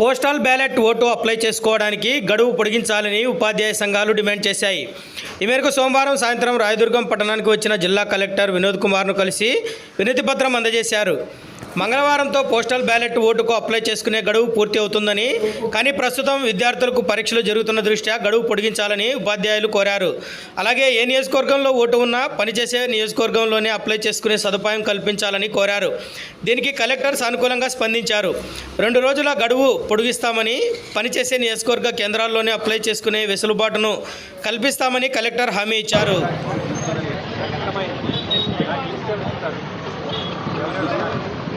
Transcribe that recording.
Postal ballot vote apply చేసుకోవడానికి గడువు పొడిగించాలని ఉపాధ్యాయ సంఘాలు డిమాండ్ చేశాయి. ఈ మేరకు సోమవారం సాయంత్రం రాయదుర్గం పట్టణానికి వచ్చిన జిల్లా కలెక్టర్ వినోద్ కుమార్ను కలిసి వినతిపత్రం అందజేశారు. మంగళవారంతో పోస్టల్ బ్యాలెట్ ఓటుకు అప్లై చేసుకునే గడువు పూర్తి అవుతుందని కానీ ప్రస్తుతం విద్యార్థులకు పరీక్షలు జరుగుతున్న దృష్ట్యా గడువు పొడిగించాలని ఉపాధ్యాయులు కోరారు. అలాగే ఏ నియోజకవర్గంలో ఓటు ఉన్నా పనిచేసే నియోజకవర్గంలోనే అప్లై చేసుకునే సదుపాయం కల్పించాలని కోరారు. దీనికి కలెక్టర్ సానుకూలంగా స్పందించారు. రెండు రోజుల గడువు పొడిగిస్తామని పనిచేసే నియోజకవర్గ కేంద్రాల్లోనే అప్లై చేసుకునే వెసులుబాటును కల్పిస్తామని కలెక్టర్ హామీ ఇచ్చారు.